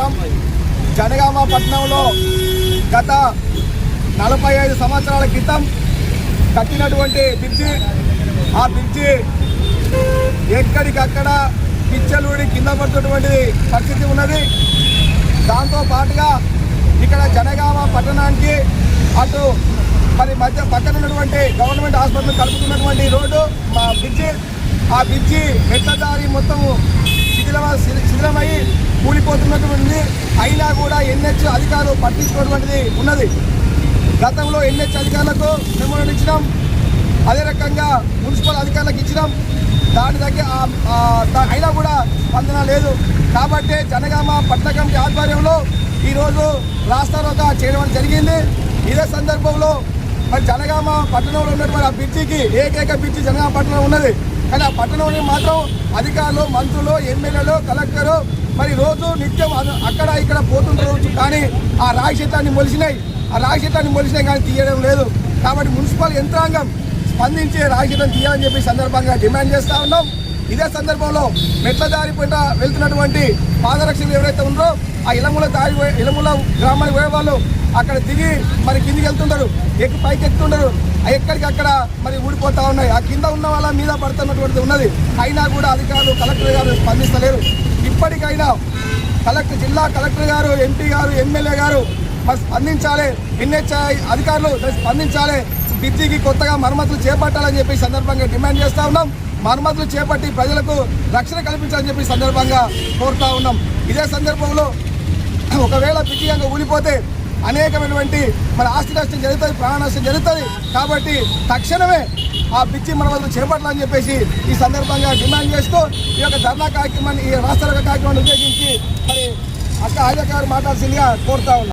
ప్రకారం జనగామ పట్టణంలో గత నలభై ఐదు సంవత్సరాల క్రితం కట్టినటువంటి బ్రిడ్జి. ఆ బ్రిడ్జి ఎక్కడికక్కడ పిచ్చలుడి కింద పడుతున్నటువంటి పరిస్థితి ఉన్నది. దాంతో పాటుగా ఇక్కడ జనగామ పట్టణానికి అటు మరి మధ్య పక్కన ఉన్నటువంటి గవర్నమెంట్ హాస్పిటల్ కలుపుతున్నటువంటి రోడ్డు మా బ్రిడ్జి. ఆ బ్రిడ్జి మెట్లదారి మొత్తం శిథిలమ శిథిలమై కూలిపోతున్నటువంటి అయినా కూడా ఎన్హెచ్ అధికారులు పట్టించుకోవటువంటిది ఉన్నది. గతంలో ఎన్హెచ్ అధికారులకు మెమోరం ఇచ్చినాం అదే రకంగా మున్సిపల్ అధికారులకు ఇచ్చినాం. దాని దగ్గర అయినా కూడా స్పందన లేదు. కాబట్టి జనగామ పట్ల కమిటీ ఆధ్వర్యంలో ఈరోజు రాస్తారోక చేయడం జరిగింది. ఇదే సందర్భంలో మరి జనగామ పట్టణంలో ఉన్నటువంటి ఆ బ్రిడ్జికి ఏకైక బ్రిడ్జి జనగామ పట్టణంలో ఉన్నది. కానీ ఆ పట్టణంలో మాత్రం అధికారులు మంత్రులు ఎమ్మెల్యేలు కలెక్టరు మరి రోజు నిత్యం అక్కడ ఇక్కడ పోతుంటారు కానీ ఆ రాయి చెట్లన్నీ మొలిసినాయి. ఆ రాయి చెట్లన్నీ మొలిసినాయి కానీ తీయడం లేదు. కాబట్టి మున్సిపల్ యంత్రాంగం స్పందించి రాజకీయం తీయాలని చెప్పి సందర్భంగా డిమాండ్ చేస్తూ ఉన్నాం. ఇదే సందర్భంలో మెట్ల దారి వెళ్తున్నటువంటి పాదరక్షలు ఎవరైతే ఉన్నారో ఆ ఇలముల దారి ఇలముల గ్రామానికి పోయే వాళ్ళు అక్కడ దిగి మరి కిందికి వెళ్తుంటారు. ఎక్కి పైకి ఎక్కుతుంటారు. ఎక్కడికక్కడ మరి ఊడిపోతూ ఉన్నాయి. ఆ కింద ఉన్న వాళ్ళ మీద పడుతున్నటువంటిది ఉన్నది. అయినా కూడా అధికారులు కలెక్టర్ గారు స్పందిస్తలేరు. ఇప్పటికైనా కలెక్టర్ జిల్లా కలెక్టర్ గారు ఎంపీ గారు ఎమ్మెల్యే గారు మరి స్పందించాలి. ఎన్హెచ్ఐ అధికారులు స్పందించాలి. బ్రిడ్జికి కొత్తగా మరమ్మతులు చేపట్టాలని చెప్పి సందర్భంగా డిమాండ్ చేస్తూ ఉన్నాం. మరమ్మతులు చేపట్టి ప్రజలకు రక్షణ కల్పించాలని చెప్పి సందర్భంగా కోరుతూ ఉన్నాం. ఇదే సందర్భంలో ఒకవేళ బ్రిడ్జి కనుక ఊలిపోతే అనేకమైనటువంటి మన ఆస్తి నష్టం జరుగుతుంది ప్రాణ నష్టం జరుగుతుంది. కాబట్టి తక్షణమే ఆ బ్రిడ్జి మరమ్మతులు చేపట్టాలని చెప్పేసి ఈ సందర్భంగా డిమాండ్ చేస్తూ ఈ యొక్క ధర్నా కార్యక్రమాన్ని ఈ రాష్ట్ర కార్యక్రమాన్ని ఉపయోగించి మరి అక్క ఆజా గారు మాట్లాడాల్సిందిగా కోరుతా